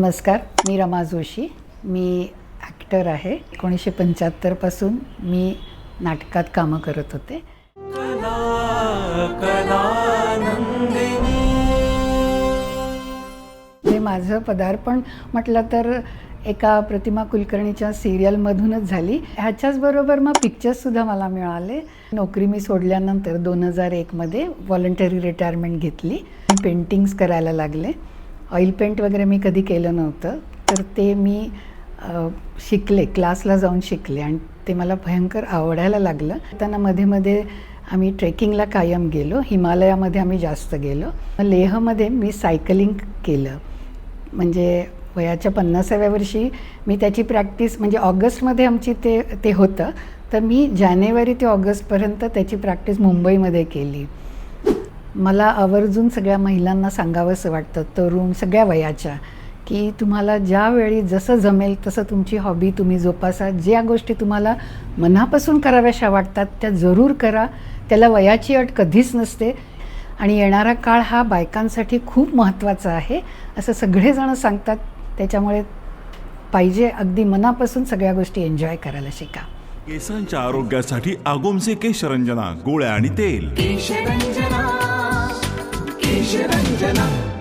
नमस्कार मी रमा जोशी. मी ॲक्टर आहे. एकोणीसशे पंच्याहत्तरपासून मी नाटकात कामं करत होते. हे माझं पदार्पण म्हटलं तर एका प्रतिमा कुलकर्णीच्या सिरियलमधूनच झाली. ह्याच्याच बरोबर मग पिक्चर्ससुद्धा मला मिळाले. नोकरी मी सोडल्यानंतर दोन हजार एकमध्ये व्हॉलंटरी रिटायरमेंट घेतली. पेंटिंग्स करायला लागले. ऑइल पेंट वगैरे मी कधी केलं नव्हतं. तर ते मी शिकले क्लासला जाऊन शिकले आणि ते मला भयंकर आवडायला लागलं. त्यांना मध्ये मध्ये आम्ही ट्रेकिंगला कायम गेलो. हिमालयामध्ये आम्ही जास्त गेलो. मग लेहमध्ये मी सायकलिंग केलं. म्हणजे वयाच्या पन्नासाव्या वर्षी मी त्याची प्रॅक्टिस म्हणजे ऑगस्टमध्ये आमची ते ते होतं. तर मी जानेवारी ते ऑगस्टपर्यंत त्याची प्रॅक्टिस मुंबईमध्ये केली. मला आवर्जून सगळ्या महिलांना सांगावंसं वाटतं तरुण सगळ्या वयाच्या की तुम्हाला ज्यावेळी जसं जमेल तसं तुमची हॉबी तुम्ही जोपासा. ज्या गोष्टी तुम्हाला मनापासून कराव्याशा वाटतात त्या जरूर करा. त्याला वयाची अट कधीच नसते. आणि येणारा काळ हा बायकांसाठी खूप महत्त्वाचा आहे असं सगळेजण सांगतात. त्याच्यामुळे पाहिजे अगदी मनापासून सगळ्या गोष्टी एन्जॉय करायला शिका. केसांच्या आरोग्यासाठी आगोमचे केशरंजना गोळ्या आणि तेल. केशरंजना केशरंजना